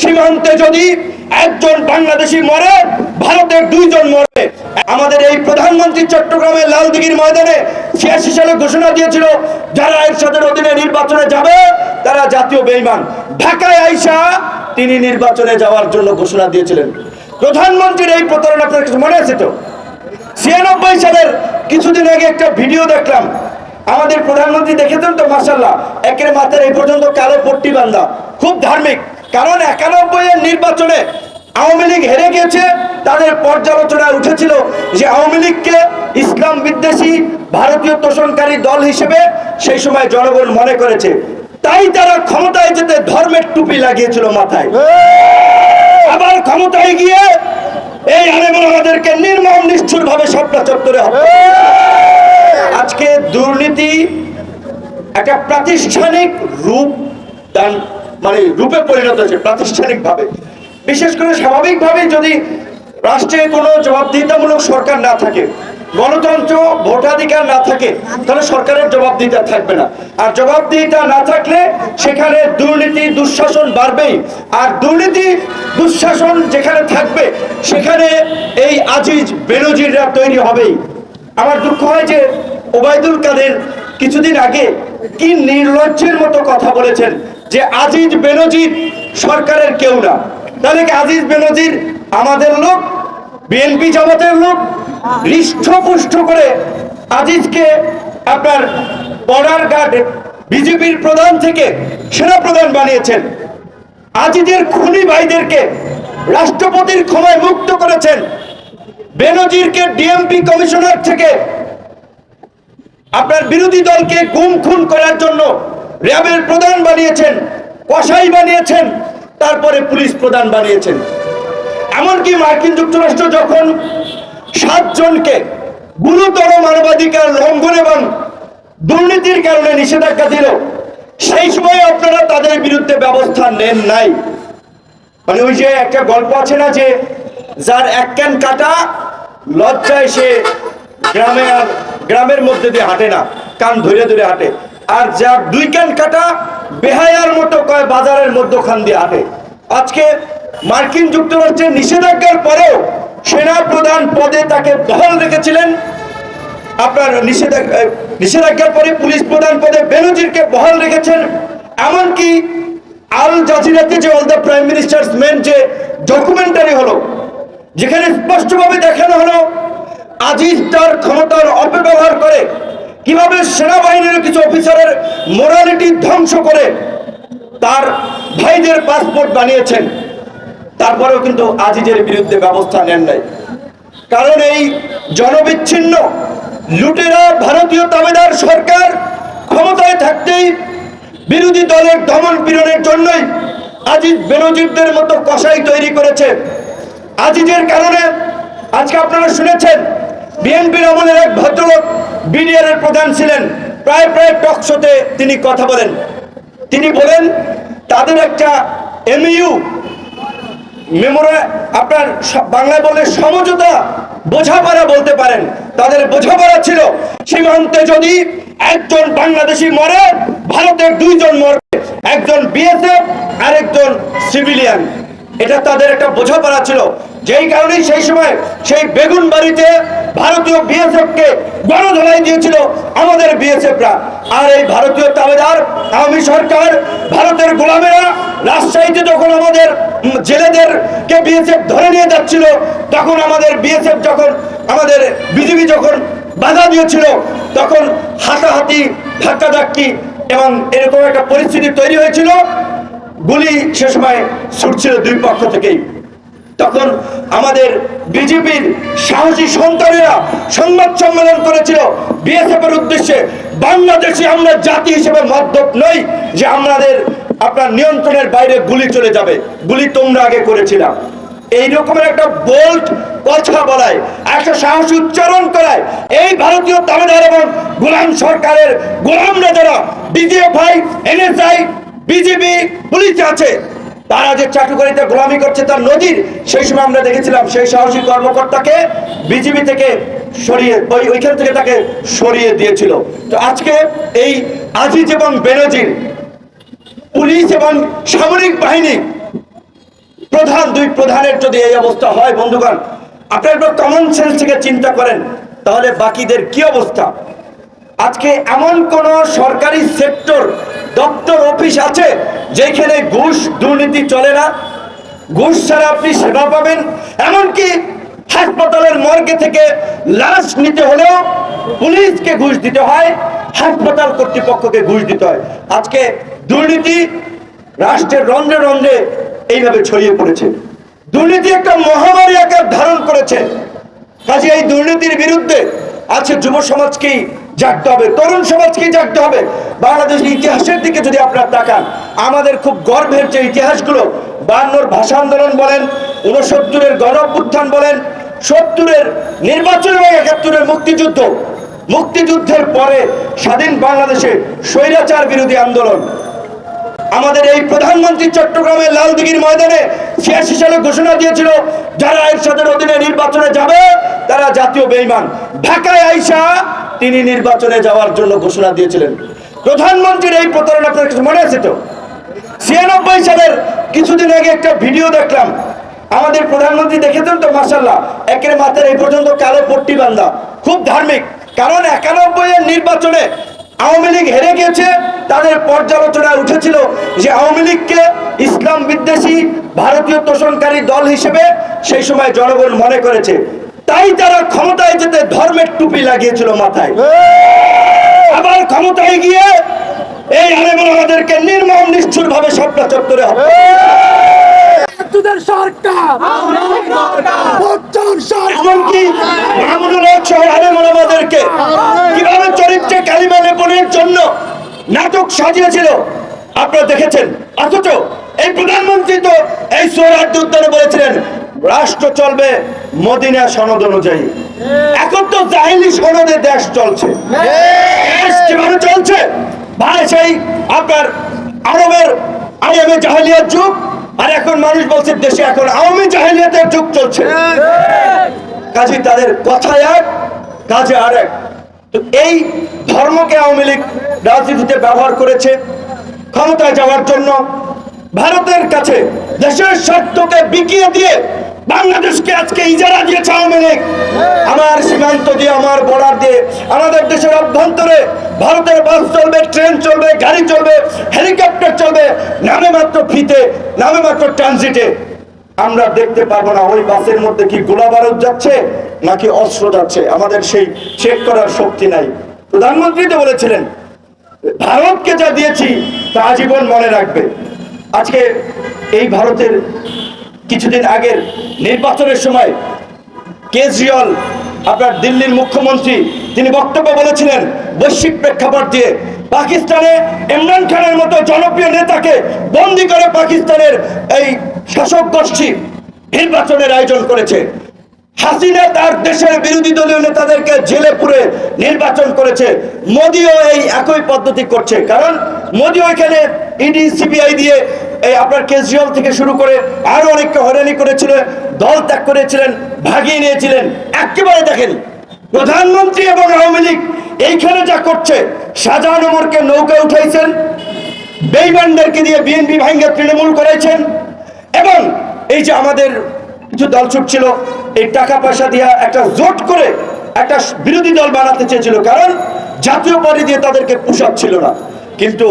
সীমান্তে যদি একজন বাংলাদেশি মরে, ভারতের দুইজন মরে, আমাদের এই প্রধানমন্ত্রী চট্টগ্রামের লালদিঘির ময়দানে ছিয়াশি সালে ঘোষণা দিয়েছিল, যারা এরশাদের অধীনে নির্বাচনে যাবে, তারা জাতীয় বেইমান। ঢাকায় আইসা তিনি নির্বাচনে যাওয়ার জন্য ঘোষণা দিয়েছিলেন। প্রধানমন্ত্রীর এই প্রতারণা আপনার কিছু মনে আছে তো? ছিয়ানব্বই সালের কিছুদিন আগে একটা ভিডিও দেখলাম। আমাদের প্রধানমন্ত্রী দেখেছেন তো মাসাল্লাহ একের মাথার এই পর্যন্ত কালো পট্টি বান্ধা খুব ধার্মিক। কারণ একানব্বই এর নির্বাচনে আওয়ামী লীগ হেরে গেছে, তাদের পর্যালোচনায় উঠেছিল যে আওয়ামী লীগকে ইসলাম বিদ্বেষী ভারতীয় তোষণকারী দল হিসেবে সেই সময় জনগণ মনে করেছে। তাই তারা ক্ষমতায় যেতে ধর্মের টুপি লাগিয়েছিল মাথায়। আবার ক্ষমতায় গিয়ে এই আলেমন আমাদেরকে নির্মম নিষ্ঠুর ভাবে সবটা চত্বরে আজকে দুর্নীতি একটা প্রাতিষ্ঠানিক রূপ দান মানে রূপে পরিণত হয়েছে প্রাতিষ্ঠানিক ভাবে বিশেষ করে স্বাভাবিকভাবে যদি রাষ্ট্রে কোনো জবাবদিহিতামূলক সরকার না থাকে, গণতন্ত্র, ভোটাধিকার না থাকে, তাহলে সরকারের জবাবদিহিতা থাকবে না। আর জবাবদিহিতা না থাকলে সেখানে দুর্নীতি, দুঃশাসন বাড়বেই। আর দুর্নীতি, দুঃশাসন যেখানে থাকবে, সেখানে এই আজিজ বেনজিররা তৈরি হবেই। আমার দুঃখ হয় যে ওবায়দুল কাদের কিছুদিন আগে কি নির্লজ্জের মতো কথা বলেছেন যে আজিজ বেনজির সরকারের কেউ না। তাহলে কি আজিজ বেনজির আমাদের লোক, বিএনপি জগতের লোক? হৃষ্টপুষ্ট করে আজিজকে আপনার বর্ডার গার্ড বিজেপির প্রধান থেকে সেনা প্রধান বানিয়েছেন। আজিজের খুনি ভাইদেরকে রাষ্ট্রপতির ক্ষমায় মুক্ত করেছেন। বেনজিরকে ডিএমপি কমিশনার থেকে আপনার বিরোধী দলকে গুম খুন করার জন্য র্যাবের প্রধান বানিয়েছেন, কসাই বানিয়েছেন, তারপরে পুলিশ প্রধান বানিয়েছেন। এমনকি মার্কিন যুক্তরাষ্ট্র যখন সাতজনকে গুরুতর মানবাধিকার লঙ্ঘন এবং দুর্নীতির কারণে নিষেধাজ্ঞা দিল, সেই সময় আপনারা তাদের বিরুদ্ধে ব্যবস্থা নেন নাই। মানে ওই যে একটা গল্প আছে না যে, যার এক ক্যান কাটা, লজ্জায় সে গ্রামে আর গ্রামের মধ্যে দিয়ে হাঁটে না, কান ধরে ধরে হাঁটে। আর যার দুই ক্যান কাটা বেহায়ার মতো কয় বাজারের মধ্যখান দিয়ে হাঁটে আজকে মার্কিন যুক্তরাষ্ট্রের নিষেধাজ্ঞার পরেও সেনা প্রধান পদে তাকে বহাল রেখেছিলেন। আপনার নিষেধাজ্ঞা নিষেধাজ্ঞার পরে পুলিশ প্রধান পদে বেনজিরকে বহাল রেখেছেন। এমনকি আল জাজিরাতে যে all the prime ministers men যে ডকুমেন্টারি হলো, যেখানে স্পষ্টভাবে দেখানো হলো, আজিজ তার ক্ষমতার অপব্যবহার করে কীভাবে সেনাবাহিনীর কিছু অফিসারের মোরালিটি ধ্বংস করে তার ভাইদের পাসপোর্ট বানিয়েছেন, তারপরেও কিন্তু আজিজের বিরুদ্ধে ব্যবস্থা নেন নাই। কারণ এই জনবিচ্ছিন্ন লুটেরা ভারতীয় তাবেদার সরকার ক্ষমতায় থাকতেই বিরোধী দলের দমন পীড়নের জন্যই আজিজ বেনজিরদের মতো কসাই তৈরি করেছে। আজিজের কারণে আজকে আপনারা শুনেছেন বিএনপির আমলের এক ভদ্রলোক বিডিআর প্রধান ছিলেন। প্রায় প্রায় টক শোতে তিনি কথা বলেন। তিনি বলেন, তাদের একটা এমইউ মেমোরা আপনার বাংলায় বলে সমঝোতা বোঝাপড়া বলতে পারেন। তাদের বোঝাপড়া ছিল সীমান্তে যদি একজন বাংলাদেশি মরে ভারতের দুইজন মরবে। একজন বিএসএফ আর একজন সিভিলিয়ান। এটা তাদের একটা বোঝাপড়া ছিল। যেই কারণে সেই সময় সেই বেগুন বাড়িতে ভারতীয় বিএসএফ কে গণধোলাই দিয়েছিল আমাদের বিএসএফরা আর এই ভারতীয় তাবেদার, আওয়ামী সরকার, ভারতের গোলামেরা রাজশাহীতে যখন আমাদের জেলেদেরকে বিএসএফ ধরে নিয়ে যাচ্ছিল, তখন আমাদের বিএসএফ যখন, আমাদের বিজেপি যখন বাধা দিয়েছিল, তখন হাতাহাতি, ধাক্কাধাক্কি এবং এরকম একটা পরিস্থিতি তৈরি হয়েছিল। গুলি সে সময় ছুটছিল দুই পক্ষ থেকেই। তখন আমাদের বিজেপির সাহসী সন্তানেরা সংবাদ সম্মেলন করেছিল বিএসএফ এর উদ্দেশ্যে, বাংলাদেশে আমরা জাতি হিসেবে মদ্যপ নই যে আমাদের আপনার নিয়ন্ত্রণের বাইরে গুলি চলে যাবে, গুলি তোমরা আগে করেছিলাম এই রকমের একটা বোল্ড কথা বলায়, একটা সাহস উচ্চারণ করায়। এই ভারতীয় তামিলনাড়ু এবং গোলাম সরকারের গোলামরা যারা ডিজিএফআই এনএসআই, বিজেপি, পুলিশ আছে। তারা যে চাটুকারিতে গোলামি করছে তার নদীর সেই সময় আমরা দেখেছিলাম সেই সাহসী কর্মকর্তাকে বিজেপি থেকে সরিয়ে, ওই ওইখান থেকে তাকে সরিয়ে দিয়েছিল। তো আজকে এই আজিজ এবং বেনজির, পুলিশ এবং সামরিক বাহিনী, প্রধান, দুই প্রধানের যদি এই অবস্থা হয়, বন্ধুগণ, আপনার একটু কমন সেন্স থেকে চিন্তা করেন, তাহলে বাকিদের কি অবস্থা? আজকে এমন কোন সরকারি সেক্টর দপ্তর অফিস আছে, যেখানে ঘুষ দুর্নীতি চলে না। ঘুষ ছাড়া আপনি সেবা পাবেন। এমনকি হাসপাতালের মর্গে থেকে লাশ নিতে হলেও পুলিশকে ঘুষ দিতে হয়, হাসপাতাল কর্তৃপক্ষকে ঘুষ দিতে হয়। আজকে দুর্নীতি রাষ্ট্রের রন্ধ্রে রন্ধ্রে এইভাবে ছড়িয়ে পড়েছে। দুর্নীতি একটা মহামারী আকার ধারণ করেছে। কাজে এই দুর্নীতির বিরুদ্ধে আছে যুব সমাজকেই জাগতে হবে। তরুণ সমাজকেই জাগতে হবে। বাংলাদেশের ইতিহাসের দিকে যদি আপনারা তাকান, আমাদের খুব গর্বের যে ইতিহাসগুলো, বায়ান্নর ভাষা আন্দোলন বলেন উনসত্তরের গণ বলেন, সত্তরের নির্বাচন এবং একাত্তরের মুক্তিযুদ্ধ। মুক্তিযুদ্ধের পরে স্বাধীন বাংলাদেশে স্বৈরাচার বিরোধী আন্দোলন। আমাদের এই প্রধানমন্ত্রী চট্টগ্রামের লালদিঘির ময়দানে ছিয়াশি সালে ঘোষণা দিয়েছিল, যারা এরশাদের অধীনে নির্বাচনে যাবে, তারা জাতীয় বেইমান। ঢাকায় আইসা তিনি নির্বাচনে যাওয়ার জন্য ঘোষণা দিয়েছিলেন। প্রধানমন্ত্রীর এই প্রতারণা আপনার কিছু মনে আছে তো? ছিয়ানব্বই সালের কিছুদিন আগে একটা ভিডিও দেখলাম। আমাদের প্রধানমন্ত্রী দেখেছেন তো মাসাল্লাহ একের মাথার এই পর্যন্ত কালো পট্টি বান্ধা খুব ধার্মিক, কারণ একানব্বই এর নির্বাচনে আওয়ামী লীগ হেরে গেছে তাদের পর্যালোচনায় উঠেছিল যে আওয়ামী লীগকে ইসলাম বিদ্বেষী ভারতীয় তোষণকারী দল হিসেবে সেই সময় জনগণ মনে করেছে। তাই তারা ক্ষমতায় যেতে ধর্মের টুপি লাগিয়েছিল মাথায়। আবার ক্ষমতায় গিয়ে এই আলেমুল আমাদেরকে নির্মম নিষ্ঠুর ভাবে সবটা চত্বরে হবে সরকার! এমনকি মাহমুদুল হক সহ আলেমুল আমাদেরকে কীভাবে চরিত্রে কালিমা লেপনের জন্য নাটক সাজিয়েছিল। আপনারা দেখেছেন। অথচ এই প্রধানমন্ত্রী তো এই সোহরার্দ উদ্যানে বলেছিলেন রাষ্ট্র চলবে মদিনা সনদ অনুযায়ী। এখন তো জাহিলি সনদে দেশ চলছে। দেশ যেভাবে চলছে ভাই সেই আপনার আরবের আইএমএ জাহিলিয়ার যুগ আর এখন মানুষ বলছে দেশে এখন আওয়ামী জাহিলিয়াতের যুগ চলছে। কাজে তাদের কথায় এক কাজে আর এক। তো এই ধর্মকে আওয়ামী লীগ রাজনীতিতে ব্যবহার করেছে ক্ষমতায় যাওয়ার জন্য ভারতের কাছে দেশের স্বার্থকে বিকিয়ে দিয়ে বাংলাদেশকে আজকে ইজারা দিয়েছে আওয়ামী লীগ। আমার সীমান্ত দিয়ে, আমার বর্ডার দিয়ে, আমাদের দেশের অভ্যন্তরে ভারতের বাস চলবে, ট্রেন চলবে, গাড়ি চলবে, হেলিকপ্টার চলবে, নামে মাত্র ফিতে, নামে মাত্র ট্রানজিটে আমরা দেখতে পারব না, ওই বাসের মধ্যে কি গোলা বারুদ যাচ্ছে নাকি অস্ত্র যাচ্ছে? আমাদের সেই চেক করার শক্তি নাই। প্রধানমন্ত্রী তো বলেছিলেন, ভারতকে যা দিয়েছি, তা আজীবন মনে রাখবে। আজকে এই ভারতের কিছুদিন আগের নির্বাচনের সময় কেজরিওয়াল, আপনার দিল্লির মুখ্যমন্ত্রী তিনি বক্তব্য বলেছিলেন বৈশ্বিক প্রেক্ষাপট দিয়ে। পাকিস্তানে ইমরান খানের মতো জনপ্রিয় নেতাকে বন্দি করে পাকিস্তানের এই শাসক গোষ্ঠী নির্বাচনের আয়োজন করেছে। হাসিনা তার দেশের বিরোধী দলীয় নেতাদেরকে জেলে পুরে নির্বাচন করেছে। মোদিও এই একই পদ্ধতি করছে। কারণ মোদিও এখানে ইডি, সিবিআই দিয়ে এই আপনার কেজরিওয়াল থেকে শুরু করে আরও অনেককে হয়রানি করেছিল, দল ত্যাগ করেছিলেন, ভাগিয়ে নিয়েছিলেন। একেবারে দেখেন প্রধানমন্ত্রী এবং আওয়ামী লীগ এইখানে যা করছে, শাহজাহান ওমরকে নৌকায় উঠাইছেন, বেইমানদেরকে দিয়ে বিএনপি ভাঙ্গে তৃণমূল করেছেন এবং এই যে আমাদের কিছু দল ছিল, এই টাকা পয়সা দিয়ে একটা জোট করে একটা বিরোধী দল বানাতে চেয়েছিল। কারণ জাতীয় পার্টি দিয়ে তাদেরকে পোষাচ্ছিল না। কিন্তু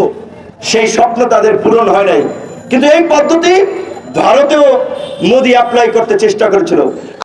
সেই স্বপ্ন তাদের পূরণ হয় নাই। কিন্তু এই পদ্ধতি ভারতেও মোদি অ্যাপ্লাই করতে চেষ্টা করেছিল।